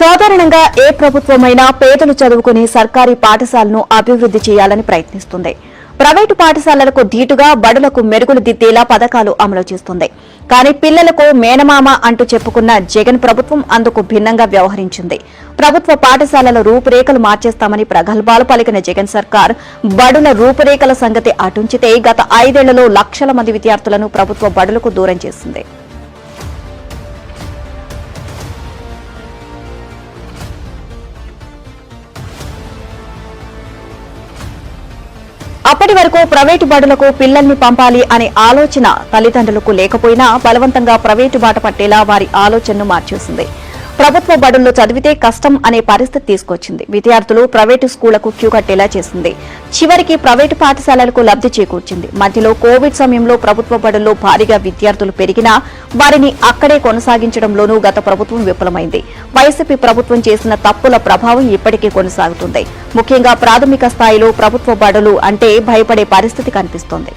సాధారణంగా ఏ ప్రభుత్వమైనా పేదలు చదువుకునే సర్కారీ పాఠశాలను అభివృద్ది చేయాలని ప్రయత్నిస్తుంది. ప్రైవేటు పాఠశాలలకు ధీటుగా బడులకు మెరుగులు దిద్దేలా పథకాలు అమలు చేస్తుంది. కానీ పిల్లలకు మేనమామ అంటూ చెప్పుకున్న జగన్ ప్రభుత్వం అందుకు భిన్నంగా వ్యవహరించింది. ప్రభుత్వ పాఠశాలల రూపురేఖలు మార్చేస్తామని ప్రగల్భాలు పలికిన జగన్ సర్కార్ బడుల రూపురేఖల సంగతి అటుంచితే గత ఐదేళ్ళలో లక్షల మంది విద్యార్థులను ప్రభుత్వ బడులకు దూరం చేసింది. అప్పటి వరకు ప్రైవేటు బడులకు పిల్లల్ని పంపాలి అనే ఆలోచన తల్లిదండ్రులకు లేకపోయినా బలవంతంగా ప్రైవేటు బాట పట్టేలా వారి ఆలోచనను మార్చేసింది. ప్రభుత్వ బడుల్లో చదివితే కష్టం అనే పరిస్థితి తీసుకొచ్చింది. విద్యార్థులు ప్రైవేటు స్కూళ్ళకు క్యూ కట్టేలా చేసింది. చివరికి ప్రైవేటు పాఠశాలలకు లబ్ధి చేకూర్చింది. మధ్యలో కోవిడ్ సమయంలో ప్రభుత్వ బడుల్లో భారీగా విద్యార్థులు పెరిగినా వారిని అక్కడే కొనసాగించడంలోనూ గత ప్రభుత్వం విఫలమైంది. వైసీపీ ప్రభుత్వం చేసిన తప్పుల ప్రభావం ఇప్పటికీ కొనసాగుతుంది. ముఖ్యంగా ప్రాథమిక స్థాయిలో ప్రభుత్వ బడులు అంటే భయపడే పరిస్థితి కనిపిస్తోంది.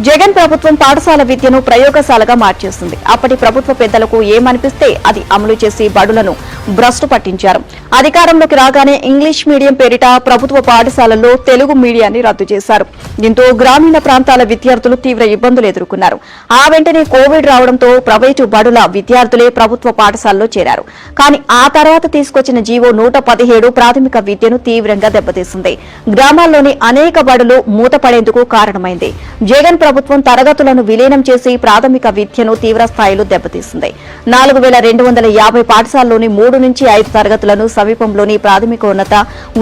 జగన్ ప్రభుత్వం పాఠశాల విద్యను ప్రయోగశాలగా మార్చేస్తుంది. అప్పటి ప్రభుత్వ పెద్దలకు ఏమనిపిస్తే అది అమలు చేసి బడులను భ్రష్టు పట్టించారు. అధికారంలోకి రాగానే ఇంగ్లీష్ మీడియం పేరిట ప్రభుత్వ పాఠశాలల్లో తెలుగు మీడియాన్ని రద్దు చేశారు. దీంతో గ్రామీణ ప్రాంతాల విద్యార్థులు తీవ్ర ఇబ్బందులు ఎదుర్కొన్నారు. ఆ వెంటనే కోవిడ్ రావడంతో ప్రైవేటు బడుల విద్యార్థులే ప్రభుత్వ పాఠశాలలో చేరారు. కానీ ఆ తర్వాత తీసుకొచ్చిన జీవో నూట ప్రాథమిక విద్యను తీవ్రంగా దెబ్బతీసింది. గ్రామాల్లోని అనేక బడులు మూతపడేందుకు కారణమైంది. జగన్ ప్రభుత్వం తరగతులను విలీనం చేసి ప్రాథమిక విద్యను తీవ్రస్థాయిలో దెబ్బతీసింది. నాలుగు వేల రెండు వందల యాభై పాఠశాలలోని మూడు నుంచి ఐదు తరగతులను సమీపంలోని ప్రాథమికోన్నత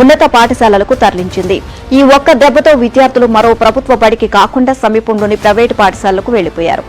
ఉన్నత పాఠశాలలకు తరలించింది. ఈ ఒక్క దెబ్బతో విద్యార్థులు మరో ప్రభుత్వ బడికి కాకుండా సమీపంలోని ప్రైవేటు పాఠశాలలకు వెళ్ళిపోయారు